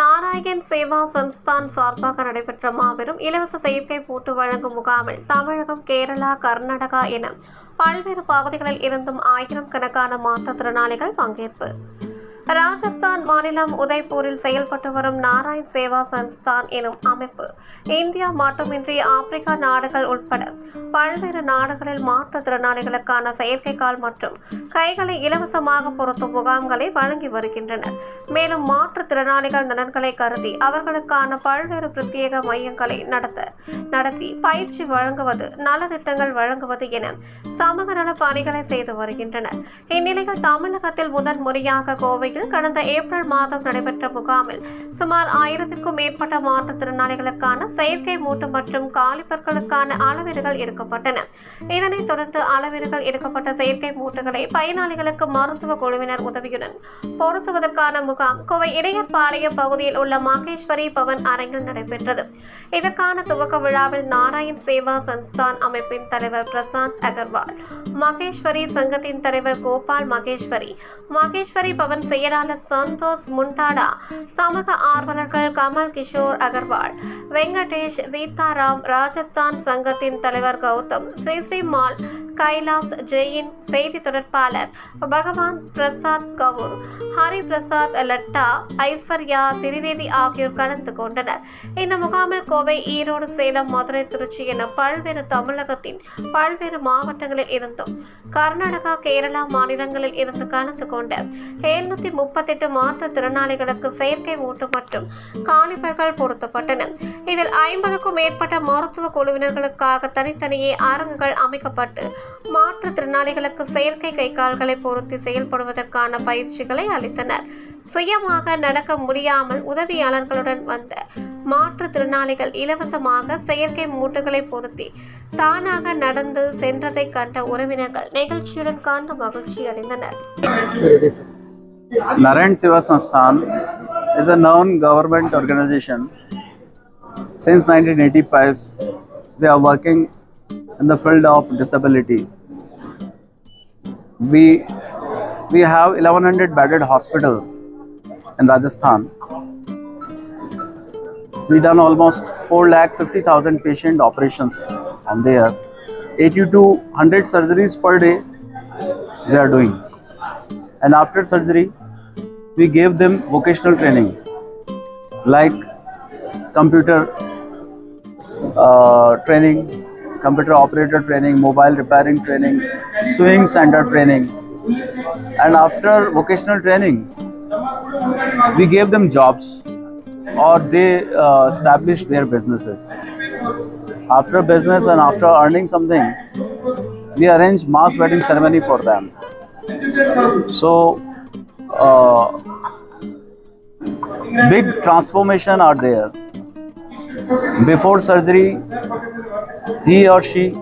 நாராயண் சேவா சன்ஸ்தான் சார்பாக நடைபெற்ற மாபெரும் இலவச செயற்கை பூட்டு வழங்கும் முகாமில் தமிழகம் கேரளா கர்நாடகா என பல்வேறு பகுதிகளில் இருந்தும் ஆயிரம் கணக்கான மாற்றுத்திறனாளிகள் பங்கேற்பு. ராஜஸ்தான் மாநிலம் உதய்பூரில் செயல்பட்டு வரும் நாராயண் சேவா சன்ஸ்தான் எனும் அமைப்பு இந்தியா மட்டுமின்றி ஆப்பிரிக்கா நாடுகள் உட்பட பல்வேறு நாடுகளில் மாற்றுத்திறனாளிகளுக்கான செயற்கைக்கால் மற்றும் கைகளை இலவசமாக பொருத்தும் முகாம்களை வழங்கி வருகின்றனர் மேலும் மாற்றுத்திறனாளிகள் நலன்களை கருதி அவர்களுக்கான பல்வேறு பிரத்யேக மையங்களை நடத்த நடத்தி பயிற்சி வழங்குவது நலத்திட்டங்கள் வழங்குவது என சமூக நல பணிகளை செய்து வருகின்றனர். இந்நிலையில் தமிழகத்தில் முதன் முறையாக கோவையில் கடந்த ஏப்ரல் மாதம் நடைபெற்ற முகாமில் சுமார் ஆயிரத்திற்கும் மேற்பட்ட மாற்றுத்திறனாளிகளுக்கான செயற்கை மூட்டு மற்றும் காலிப்பற்களுக்கான அளவீடுகள் எடுக்கப்பட்டன. இதனைத் தொடர்ந்து அளவீடுகள் எடுக்கப்பட்ட செயற்கை மூட்டுகளை பயனாளிகளுக்கு மருத்துவ குழுவினர் உதவியுடன் பொருத்துவதற்கான முகாம் கோவை இடையற்பாளையம் பகுதியில் உள்ள மகேஸ்வரி பவன் அரங்கில் நடைபெற்றது. இதற்கான துவக்க விழாவில் நாராயண் சேவா சன்ஸ்தான் அமைப்பின் தலைவர் பிரசாந்த் அகர்வால் மகேஸ்வரி சங்கத்தின் தலைவர் கோபால் மகேஸ்வரி மகேஸ்வரி பவன் செயலாளர் சந்தோஷ் முண்டாடா சமூக ஆர்வலர்கள் கமல் கிஷோர் அகர்வால் வெங்கடேஷ் சீதாராம் ராஜஸ்தான் சங்கத்தின் தலைவர் கௌதம் ஸ்ரீ ஸ்ரீ மால் கைலாஸ் ஜெயின் செய்தி தொடர்பாளர் பகவான் பிரசாத் கவுர் ஹரி பிரசாத் லட்டா ஐஸ்வர்யா திரிவேதி ஆகியோர் கலந்து கொண்டனர். இந்த முகாமில் கோவை ஈரோடு சேலம் மதுரை திருச்சி என பல்வேறு தமிழகத்தின் பல்வேறு மாவட்டங்களில் இருந்தும் கர்நாடகா கேரளா மாநிலங்களில் இருந்து கலந்து கொண்ட எழுநூத்தி முப்பத்தெட்டு மாற்றுத்திறனாளிகளுக்கு செயற்கை மூட்டு மற்றும் காலிபர்கள் பொருத்தப்பட்டன. இதில் ஐம்பதுக்கும் மேற்பட்ட மருத்துவ குழுவினர்களுக்காக தனித்தனியே அரங்குகள் அமைக்கப்பட்டு மாற்றுத்திறனாளிகளுக்கு செயற்கை கை கால்களை பொருத்தி செயல்படுவதற்கான பயிற்சிகளை அளித்தனர் சுயமாக நடக்க முடியாமல் உதவியாளர்களுடன் வந்த மாற்றுத்திறனாளிகள் இலவசமாக செயற்கை மூட்டுகளை பொருத்தி தானாக நடந்து சென்றதை கண்ட உறவினர்கள் நிகழ்ச்சியுடன் காண்ட மகிழ்ச்சி அடைந்தனர் Narayan Seva Sansthan is a known government organization. Since 1985, we are working in the field of disability. We we have 1100 bedded hospital in Rajasthan. We done almost 4 lakh 50,000 patient operations on there. 80 to 100 surgeries per day we are doing. And after surgery, we gave them vocational training like computer uh, training, computer operator training, mobile repairing training, sewing center training. And after vocational training, we gave them jobs or they uh, established their businesses. After business and after earning something, we arrange mass wedding ceremony for them. So, uh, big transformation are there. Before surgery, he or she